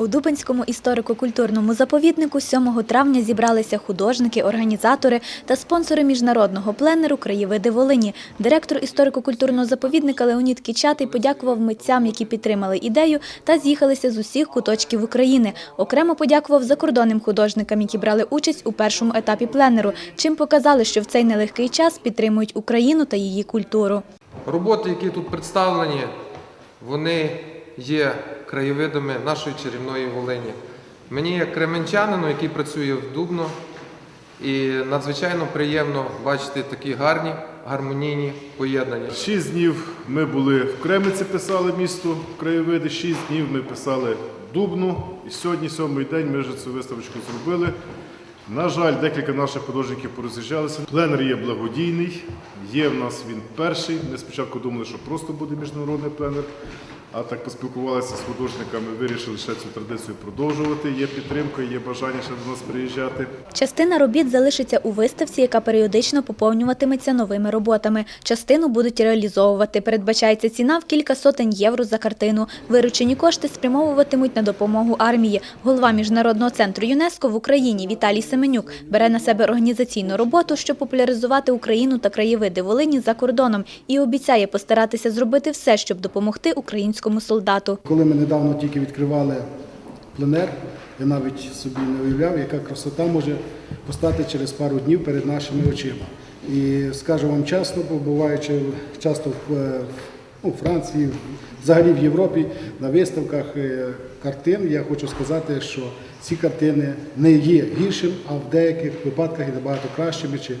У Дубенському історико-культурному заповіднику 7 травня зібралися художники, організатори та спонсори міжнародного пленеру «Краєвиди Волині». Директор історико-культурного заповідника Леонід Кічатий подякував митцям, які підтримали ідею та з'їхалися з усіх куточків України. Окремо подякував закордонним художникам, які брали участь у першому етапі пленеру, чим показали, що в цей нелегкий час підтримують Україну та її культуру. Роботи, які тут представлені, вони є краєвидами нашої чарівної Волині. Мені, як кременчанину, який працює в Дубно, і надзвичайно приємно бачити такі гарні, гармонійні поєднання. Шість днів ми були в Кремниці, писали місто краєвиди. Шість днів ми писали Дубну. І сьогодні, сьомий день, ми вже цю виставочку зробили. На жаль, декілька наших художників пороз'їжджалися. Пленер є благодійний, є в нас він перший. Ми спочатку думали, що просто буде міжнародний пленер. А так поспілкувалися з художниками, вирішили ще цю традицію продовжувати. Є підтримка, є бажання ще до нас приїжджати. Частина робіт залишиться у виставці, яка періодично поповнюватиметься новими роботами. Частину будуть реалізовувати. Передбачається ціна в кілька сотень євро за картину. Виручені кошти спрямовуватимуть на допомогу армії. Голова міжнародного центру ЮНЕСКО в Україні Віталій Семенюк бере на себе організаційну роботу, щоб популяризувати Україну та краєвиди Волині за кордоном, і обіцяє постаратися зробити все, щоб допомогти українському солдату. Коли ми недавно тільки відкривали пленер, я навіть собі не уявляв, яка красота може постати через пару днів перед нашими очима. І скажу вам чесно, побуваючи часто в, в ну, Франції, взагалі в Європі на виставках е, картин, я хочу сказати, що ці картини не є гіршим, а в деяких випадках і набагато кращими, чи,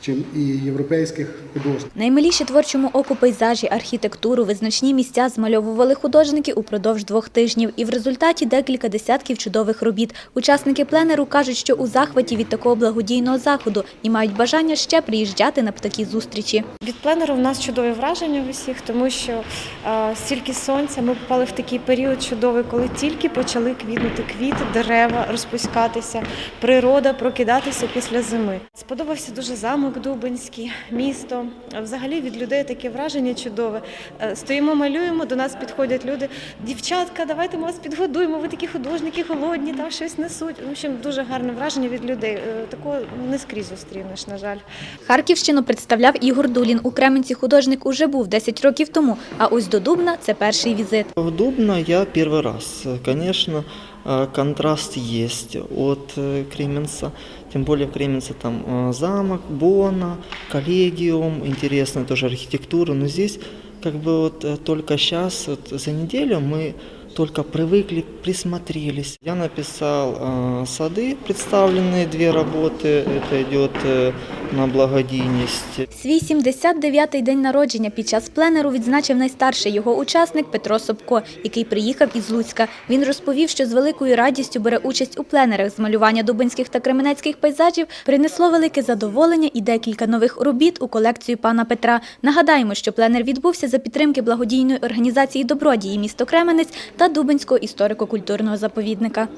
чим і європейських художників. Наймиліші творчому оку пейзажі, архітектуру, визначні місця змальовували художники упродовж двох тижнів. І в результаті декілька десятків чудових робіт. Учасники пленеру кажуть, що у захваті від такого благодійного заходу і мають бажання ще приїжджати на такі зустрічі. Від пленеру в нас чудові враження в усіх, тому що е, стільки сонця ми попали в такий період чудовий, коли тільки почали квітнути квіти, дерева розпускатися, природа прокидатися після зими. Сподобався дуже замок Дубинський, місто. Взагалі від людей таке враження чудове. Е, Стоїмо, малюємо, до нас підходять люди. Дівчатка, давайте ми вас підгодуємо. Ви такі художники голодні, там щось несуть. В общем, дуже гарне враження від людей. Е, Такого не скрізь зустрінеш, на жаль. Харківщину представляв Ігор Дулін. У Кременці художник уже був 10 років тому, а ось до Дубна – це перший візит. В Дубно я первый раз. Конечно, э, контраст есть от э, Кременца. Тем более в Кременце там э, замок, Бона, коллегиум, интересная тоже архитектура. Но здесь как бы вот э, только сейчас, вот за неделю мы только привыкли, присмотрелись. Я написал э, сады, представленные две работы. Это идет э, на благодійність. Свій 79-й день народження під час пленеру відзначив найстарший його учасник Петро Собко, який приїхав із Луцька. Він розповів, що з великою радістю бере участь у пленерах з малювання дубинських та кременецьких пейзажів, принесло велике задоволення і декілька нових робіт у колекцію пана Петра. Нагадаємо, що пленер відбувся за підтримки благодійної організації Добродії місто Кременець та Дубинського історико-культурного заповідника.